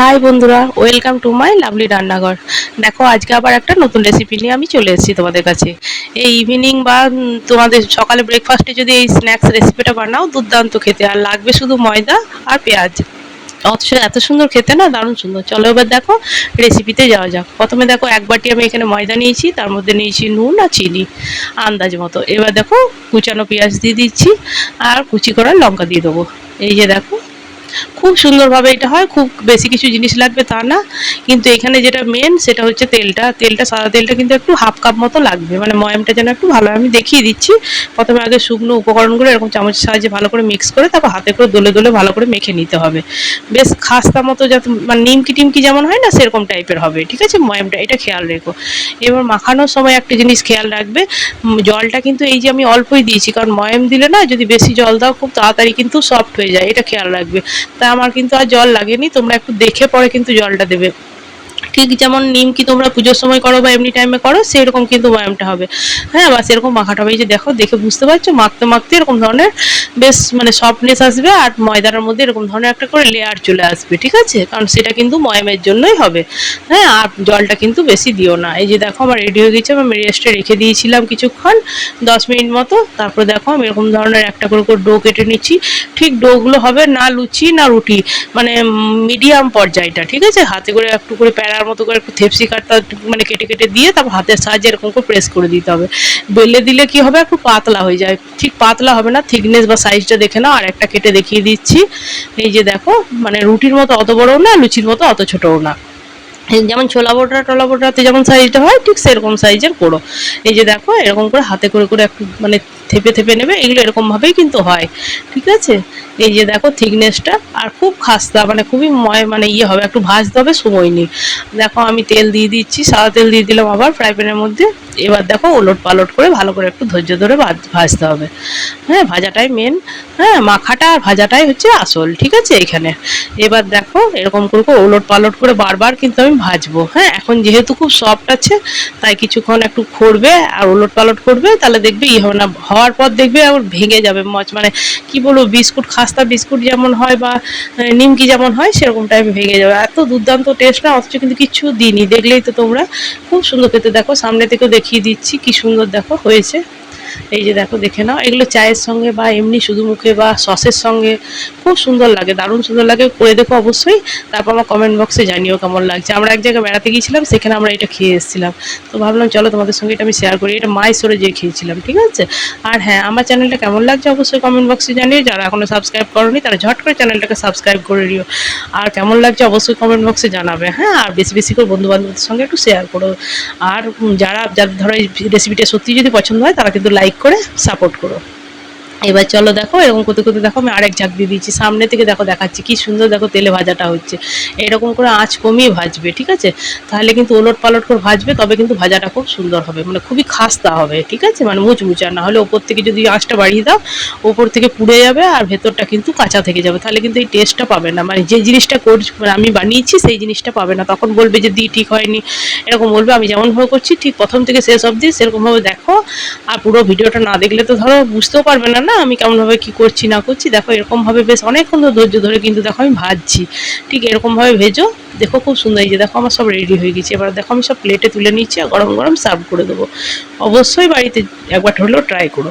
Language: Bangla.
হাই বন্ধুরা, ওয়েলকাম টু মাই লাভলি রান্নাঘর। দেখো, আজকে আবার একটা নতুন রেসিপি নিয়ে আমি চলে এসেছি তোমাদের কাছে। এই ইভিনিং বা তোমাদের সকালে ব্রেকফাস্টে যদি এই স্ন্যাক্স রেসিপিটা বানাও, দুর্দান্ত খেতে। আর লাগবে শুধু ময়দা আর পেঁয়াজ। অথচ এত সুন্দর খেতে না, দারুণ সুন্দর। চলো এবার দেখো রেসিপিতে যাওয়া যাক। প্রথমে দেখো, এক বাটি আমি এখানে ময়দা নিয়েছি, তার মধ্যে নিয়েছি নুন আর চিনি। আন্দাজ মতো। এবার দেখো, কুচানো পেঁয়াজ দিয়ে দিচ্ছি, আর কুচি করা লঙ্কা দিয়ে দেবো। এই যে দেখো খুব সুন্দরভাবে এটা হয়, খুব বেশি কিছু জিনিস লাগবে তা না। কিন্তু এখানে যেটা মেন সেটা হচ্ছে তেলটা। তেলটা, সাদা তেলটা কিন্তু একটু হাফ কাপ মতো লাগবে। মানে ময়ামটা যেন একটু ভালো আমি দেখিয়ে দিচ্ছি। প্রথমে আগে শুকনো উপকরণগুলো এরকম চামচের সাহায্যে ভালো করে মিক্স করে, তারপর হাতে করে দোলে দোলে ভালো করে মেখে নিতে হবে। বেশ খাস্তা মতো যাতে মানে নিমকি টিমকি যেমন হয় না, সেরকম টাইপের হবে। ঠিক আছে? ময়ামটা, এটা খেয়াল রেখো। এবার মাখানোর সময় একটা জিনিস খেয়াল রাখবে। জলটা কিন্তু এই যে আমি অল্পই দিয়েছি, কারণ ময়াম দিলে না যদি বেশি জল দাও, খুব তাড়াতাড়ি কিন্তু সফট হয়ে যায়। এটা খেয়াল রাখবে। তা আমার কিন্তু আর জল লাগেনি তোমরা একটু দেখে পরে কিন্তু জলটা দেবে। ঠিক যেমন নিমকি তোমরা পুজোর সময় করো বা এমনি টাইমে করো, সেরকম কিন্তু ব্যায়ামটা হবে। হ্যাঁ বা সেরকম মাখাটা হবে। এই যে দেখো, দেখে বুঝতে পারছ? মাখতে মাখতে এরকম ধরনের বেশ মানে সফটনেস আসবে আর ময়দার মধ্যে এরকম ধরনের একটা করে লেয়ার চলে আসবে, ঠিক আছে? কারণ সেটা কিন্তু ময়ামের জন্যই হবে। হ্যাঁ আর জলটা কিন্তু বেশি দিও না। এই যে দেখো, আমার রেডি হয়ে গেছে। আমি রেস্টে রেখে দিয়েছিলাম কিছুক্ষণ, দশ মিনিট মতো। তারপর দেখো, আমি এরকম ধরনের একটা করে করে ডো কেটে নিচ্ছি। ঠিক ডোগুলো হবে না লুচি, না রুটি মানে মিডিয়াম পর্যায়টা, ঠিক আছে? হাতে করে একটু করে প্যারার মতো করে একটু থেপসি কাটটা মানে কেটে কেটে দিয়ে তারপর হাতের সাহায্যে এরকম করে প্রেস করে দিতে হবে। বেলে দিলে কি হবে? একটু পাতলা হয়ে যায়। ঠিক পাতলা হবে না। থিকনেস বা সাইজটা দেখে নাও। আর একটা কেটে দেখিয়ে দিচ্ছি। এই যে দেখো মানে রুটির মতো অত বড়ও না, লুচির মতো অত ছোটও না। যেমন ছোলা বোটা, টোলা বোটাতে যেমন সাইজটা হয়, ঠিক সেরকম সাইজের করো। এই যে দেখো, এরকম করে হাতে করে করে একটু মানে থেপে থেপে নেবে, এগুলো এরকমভাবেই কিন্তু হয়। ঠিক আছে? এই যে দেখো থিকনেসটা, আর খুব খাস্তা মানে খুবই ময় মানে ইয়ে হবে, একটু ভাজতে হবে, সময় নেই। দেখো আমি তেল দিয়ে দিচ্ছি, সাদা তেল দিয়ে দিলাম আবার ফ্রাই প্যানের মধ্যে। এবার দেখো ওলট পালট করে ভালো করে একটু ধৈর্য ধরে ভাজ- ভাজতে হবে। হ্যাঁ ভাজাটাই মেন হ্যাঁ মাখাটা আর ভাজাটাই হচ্ছে আসল, ঠিক আছে এখানে? এবার দেখো এরকম করে ওলট পালট করে বারবার কিন্তু আমি ভাজবো। হ্যাঁ এখন যেহেতু খুব সফট আছে, তাই কিছুক্ষণ একটু খড়বে আর ওলট পালট করবে, তাহলে দেখবে ই হবে না হওয়ার পর দেখবে আবার ভেঙে যাবে মচ। মানে কি বলব, বিস্কুট, খাস্তা বিস্কুট যেমন হয় বা নিমকি যেমন হয়, সেরকম টাইপে ভেঙে যাবে। এত দুর্দান্ত টেস্ট না, অথচ কিন্তু কিছু দিইনি। দেখলেই তো তোমরা খুব সুন্দর খেতে দেখো। সামনে থেকেও দেখিয়ে দিচ্ছি কি সুন্দর দেখো, হয়েছে। এই যে দেখো, দেখে নাও, এগুলো চায়ের সঙ্গে বা এমনি শুধু মুখে বা সসের সঙ্গে খুব সুন্দর লাগে, দারুণ সুন্দর লাগে। করে দেখো অবশ্যই, তারপর আমার কমেন্ট বক্সে জানিও কেমন লাগছে। আমরা এক জায়গায় বেড়াতে গিয়েছিলাম, সেখানে আমরা এটা খেয়ে এসেছিলাম। তো ভাবলাম, চলো তোমাদের সঙ্গে এটা আমি শেয়ার করি, এটা মাইসোরে যেয়ে খেয়েছিলাম, ঠিক আছে? আর হ্যাঁ আমার চ্যানেলটা কেমন লাগছে অবশ্যই কমেন্ট বক্সে জানিও। যারা এখনও সাবস্ক্রাইব করনি, তারা ঝট করে চ্যানেলটাকে সাবস্ক্রাইব করে নিও। আর কেমন লাগছে অবশ্যই কমেন্ট বক্সে জানাবে হ্যাঁ? আর বেশি বেশি করে বন্ধু বান্ধবদের সঙ্গে একটু শেয়ার করো। আর যারা যাদের ধরো এই রেসিপিটা সত্যি যদি পছন্দ হয়, তারা কিন্তু লাইক করে সাপোর্ট করো। এবার চলো দেখো, এরকম করতে করতে দেখো আমি আরেক ঝাঁক দিয়ে দিচ্ছি সামনে থেকে দেখো দেখাচ্ছি কি সুন্দর দেখো তেলে ভাজাটা হচ্ছে। এরকম করে আঁচ কমিয়ে ভাজবে, ঠিক আছে? তাহলে কিন্তু ওলট পালট করে ভাজবে, তবে কিন্তু ভাজাটা খুব সুন্দর হবে। মানে খুবই খাস্তা হবে, ঠিক আছে? মানে মুচমুচা। না হলে ওপর থেকে যদি আঁচটা বাড়িয়ে দাও, ওপর থেকে পুড়ে যাবে আর ভেতরটা কিন্তু কাঁচা থেকে যাবে। তাহলে কিন্তু এই টেস্টটা পাবে না। মানে যে জিনিসটা করছি মানে আমি বানিয়েছি, সেই জিনিসটা পাবে না। তখন বলবে যে দি, ঠিক হয়নি। এরকম বলবে, আমি যেমনভাবে করছি, ঠিক প্রথম থেকে শেষ অবধি সেরকমভাবে দেখো। আর পুরো ভিডিওটা না দেখলে তো ধরো বুঝতেও পারবে না। না, আমি কেমনভাবে কি করছি, না করছি, দেখো এরকমভাবে বেশ অনেকক্ষণ ধরে ধৈর্য ধরে কিন্তু দেখো আমি ভাজছি। ঠিক এরকমভাবে ভেজো, দেখো খুব সুন্দর হয়েছে দেখো আমার সব রেডি হয়ে গেছে। এবার দেখো আমি সব প্লেটে তুলে নিচ্ছি আর গরম গরম সার্ভ করে দেবো। অবশ্যই বাড়িতে একবার হলেও ট্রাই করো।